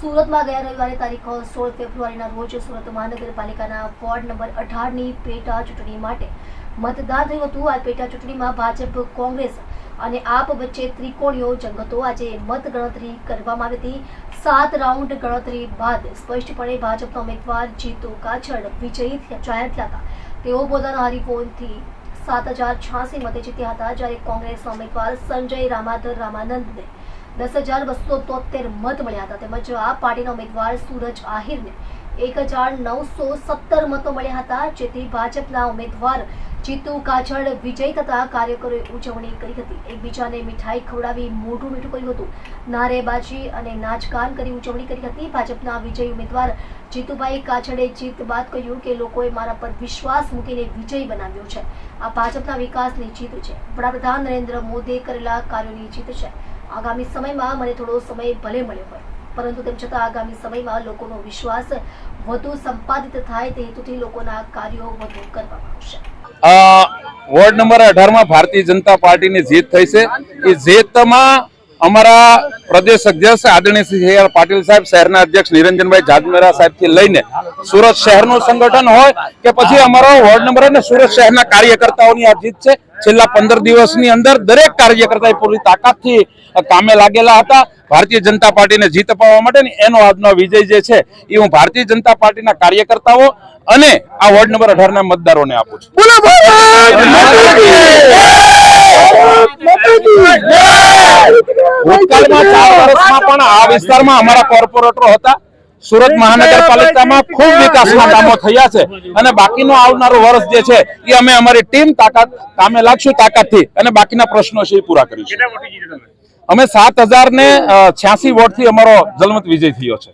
સુરતમાં ગયા રવિવારે તારીખ સોળ ફેબ્રુઆરીના રોજ સુરત મહાનગરપાલિકાના વોર્ડ નંબર અઢારની પેટા ચૂંટણી માટે મતદાન થયું હતું. આ પેટા ચૂંટણીમાં ભાજપ, કોંગ્રેસ અને આપ વચ્ચે ત્રિકોણીયો જંગ હતો આજે મત ગણતરી કરવામાં આવી હતી. સાત રાઉન્ડ ગણતરી બાદ સ્પષ્ટપણે ભાજપના ઉમેદવાર જીતુ કાછડ વિજયી જાહેર થયા હતા. તેઓ પોતાના હરિફોનથી સાત હજાર છ્યાસી મતે જીત્યા હતા. જ્યારે કોંગ્રેસના ઉમેદવાર સંજય રામાધર રામાનંદને દસ હજાર બસો તોતેર મત મળ્યા હતા. તેમજ આ પાર્ટીના ઉમેદવાર સૂરજ આહિરને એક હજાર નવસો સત્તર મતો મળ્યા હતા. જેથી ભાજપના ઉમેદવાર જીતુ કાછડ વિજય થતા કાર્યકરોએ ઉજવણી કરી હતી. એકબીજાને મીઠાઈ ખવડાવી, મોઢું મીઠું કર્યું હતું. નારેબાજી અને નાચગાન કરી ઉજવણી કરી હતી. ભાજપના વિજય ઉમેદવાર જીતુભાઈ કાછડે જીત બાદ કહ્યું કે લોકોએ મારા પર વિશ્વાસ મૂકીને વિજય બનાવ્યો છે. આ ભાજપના વિકાસની જીત છે. વડાપ્રધાન નરેન્દ્ર મોદીએ કરેલા કાર્યોની જીત છે. આગામી સમયમાં મને થોડો સમય ભલે મળ્યો હોય. પરંતુ તેમ છતાં આગામી સમયમાં લોકોનો વિશ્વાસ વધુ સંપાદિત થાય તે હેતુથી લોકોના કાર્યો વધુ કરવામાં આવશે. વોર્ડ નંબર અઢારમાં ભારતીય જનતા પાર્ટીની જીત થઈ છે એ જીતમાં અમારા પ્રદેશ અધ્યક્ષ આદરણીય શ્રી આર પાટીલ સાહેબ શહેરના અધ્યક્ષ નિરંજનભાઈ જાદમેરા સાહેબથી લઈને સુરત શહેરનું સંગઠન હોય કે પછી અમારો વોર્ડ નંબર અને સુરત શહેરના કાર્યકર્તાઓની આ જીત છે. છેલ્લા પંદર દિવસની અંદર દરેક કાર્યકર્તાએ પૂરી તાકાતથી કામે લાગેલા હતા. ભારતીય જનતા પાર્ટીને જીત અપાવવા માટે ને એનો આજનો વિજય જે છે એ હું ભારતીય જનતા પાર્ટીના કાર્યકર્તાઓ અને આ વોર્ડ નંબર અઢાર ના મતદારોને આપું છું. ભૂતકાળમાં ચાર વર્ષમાં પણ આ વિસ્તારમાં અમારા કોર્પોરેટરો હતા. સુરત મહાનગરપાલિકામાં ખૂબ વિકાસના કામો થયા છે. અને બાકીનું આવનારું વર્ષ જે છે એ અમે અમારી ટીમ તાકાત કામે લાગશું તાકાતથી. અને બાકીના પ્રશ્નો છે એ પૂરા કરીશું. અમે સાત હજાર ને છ્યાસી વોટથી અમારો જલમત વિજય થયો છે.